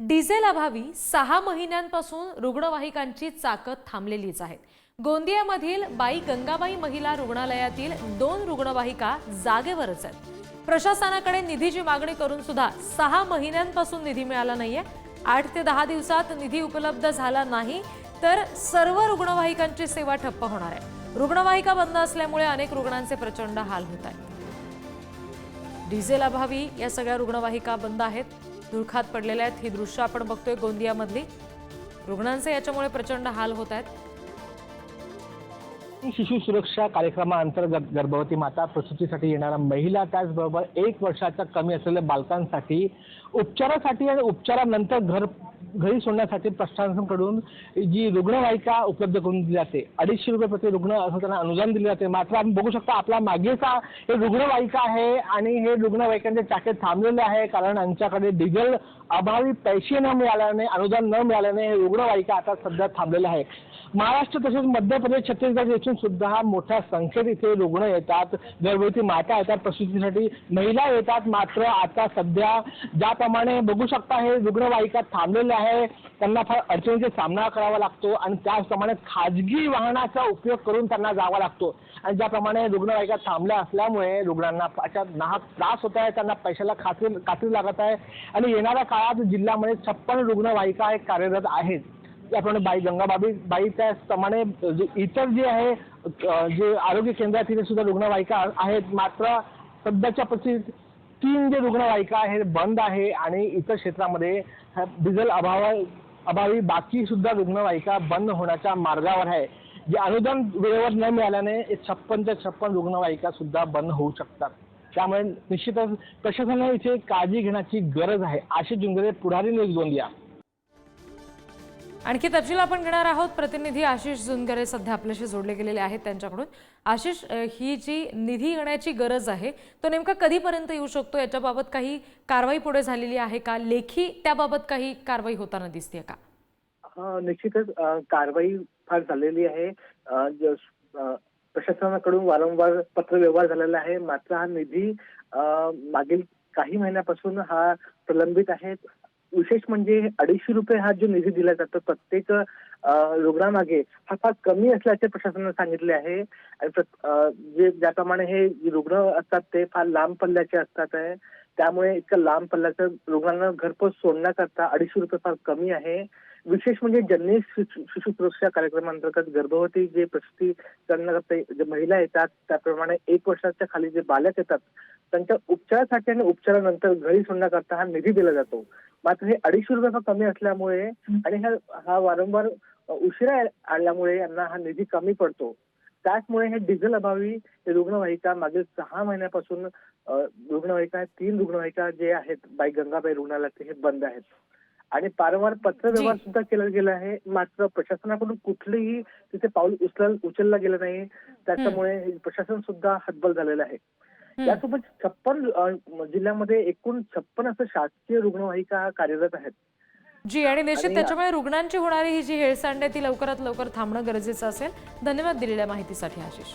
Diesel अभावी सहा महिन्यांपासून रुग्णवाहिकांची चाकं थांबलेलीच आहेत. गोंदियामधील बाई गंगाबाई महिला रुग्णालयातील दोन रुग्णवाहिका जागेवरच आहेत. प्रशासनाकडे निधीची मागणी करून सुद्धा सहा महिन्यांपासून निधी मिळाला नाहीये. आठ ते दहा दिवसात निधी उपलब्ध झाला नाही तर सर्व रुग्णवाहिकांची सेवा ठप्प होणार आहे. रुग्णवाहिका बंद असल्यामुळे अनेक रुग्णांचे प्रचंड हाल होत आहेत. डिझेल अभावी या सगळ्या रुग्णवाहिका बंद आहेत. धुळखात पडलेल्या आहेत. ही दृश्य आपण बघतोय गोंदियामधली. रुग्णांचे याच्यामुळे प्रचंड हाल होत आहेत. शिशु सुरक्षा कार्यक्रमाअंतर्गत गर्भवती माता प्रसूतीसाठी येणाऱ्या महिला त्याचबरोबर एक वर्षाच्या कमी असलेल्या बालकांसाठी उपचारासाठी आणि उपचारानंतर घर घरी सोडण्यासाठी प्रशासनाकडून जी रुग्णवाहिका उपलब्ध करून दिली जाते अडीचशे रुपये प्रति रुग्ण असं त्यांना अनुदान दिले जाते. मात्र आपण बघू शकता आपल्या मागेचा हे रुग्णवाहिका आहे आणि हे रुग्णवाहिकांचे चाके थांबलेले आहे कारण यांच्याकडे डिझेल अभावी पैसे न मिळाल्याने अनुदान न मिळाल्याने हे रुग्णवाहिका आता सध्या थांबलेल्या आहे महाराष्ट्र तसेच मध्य प्रदेश छत्तीसगड येथून सुद्धा मोठ्या संख्येत इथे रुग्ण येतात. गर्भवती माता येतात प्रसूतीसाठी. महिला येतात मात्र आता सध्या ज्याप्रमाणे बघू शकता हे रुग्णवाहिका थांबलेल्या आहे. त्यांना फार अडचणीचा सामना करावा लागतो आणि त्याचप्रमाणे खाजगी वाहनाचा उपयोग करून त्यांना जावा लागतो. आणि ज्याप्रमाणे रुग्णवाहिका थांबल्या असल्यामुळे रुग्णांना अशा नाहक त्रास होत आहे. त्यांना पैशाला खात्री खात्री लागत आहे. आणि येणाऱ्या काळात जिल्ह्यामध्ये छप्पन रुग्णवाहिका हे कार्यरत आहेत. त्याप्रमाणे बाई गंगाबाबी बाई त्याचप्रमाणे जे इतर जे आहे जे आरोग्य केंद्र तिथे सुद्धा रुग्णवाहिका आहेत. मात्र सध्याच्या परिस्थितीत तीन जे रुग्णवाहिका आहे बंद आहे आणि इतर क्षेत्रामध्ये ह्या डिझेल अभाव अभावी बाकी सुद्धा रुग्णवाहिका बंद होण्याच्या मार्गावर आहे. जे अनुदान वेळेवर न मिळाल्याने छप्पनच्या छप्पन रुग्णवाहिका सुद्धा बंद होऊ शकतात. त्यामुळे निश्चितच प्रशासनाने इथे काळजी घेण्याची गरज आहे. आशिष जुंगरे पुढारी न्यूज गोंदिया. आणखी तपशील आपण घेणार आहोत. प्रतिनिधी आशिष जुनगरे सध्या आपल्याशी जोडले गेलेले आहेत त्यांच्याकडून. आशिष ही जी निधी येण्याची गरज आहे तो नेमका कधीपर्यंत येऊ शकतो? याच्याबाबत काही कारवाई पुढे झालेली आहे का? लेखी त्याबाबत काही कारवाई होताना दिसते का? निश्चितच कारवाई फार झालेली आहे. प्रशासनाकडून वारंवार पत्रव्यवहार झालेला आहे. मात्र हा निधी मागील काही महिन्यापासून हा प्रलंबित आहे. विशेष म्हणजे अडीचशे रुपये हा जो निधी दिला जातो प्रत्येक रुग्णामागे हा फार कमी असल्याचे प्रशासनाने सांगितले आहे. आणि जे ज्याप्रमाणे हे रुग्ण असतात ते फार लांब पल्ल्याचे असतात आहे. त्यामुळे इतकं लांब पल्ल्याचं रुग्णांना घरपोच सोडण्याकरता अडीचशे रुपये फार कमी आहे. विशेष म्हणजे जननी शिशु शिशु सुरक्षा कार्यक्रमांतर्गत गर्भवती जे प्रसूती करण्याकरता जे महिला येतात त्याप्रमाणे एक वर्षाच्या खाली जे बालक येतात त्यांच्या उपचारासाठी आणि उपचारानंतर घरी सोडण्याकरता हा निधी दिला जातो. मात्र हे अडीचशे रुपये कमी असल्यामुळे आणि हा हा वारंवार उशिरा आल्यामुळे यांना हा निधी कमी पडतो. त्याचमुळे हे डिझेल अभावी हे रुग्णवाहिका मागील सहा महिन्यापासून रुग्णवाहिका तीन रुग्णवाहिका जे आहेत बाई गंगाबाई रुग्णालयात हे बंद आहेत. आणि वारंवार पत्रव्यवहार. सुद्धा केला गेला आहे. मात्र प्रशासनाकडून कुठलेही तिथे पाऊल उचल उचललं गेलं नाही. त्याच्यामुळे प्रशासन सुद्धा हतबल झालेलं आहे. यासोबत छप्पन जिल्ह्यामध्ये एकूण छप्पन असं शासकीय रुग्णवाहिका कार्यरत आहेत. जी आणि निश्चित त्याच्यामुळे रुग्णांची होणारी ही जी हेळसांड आहे ती लवकरात लवकर थांबणं गरजेचं असेल. धन्यवाद दिलेल्या माहितीसाठी आशिष.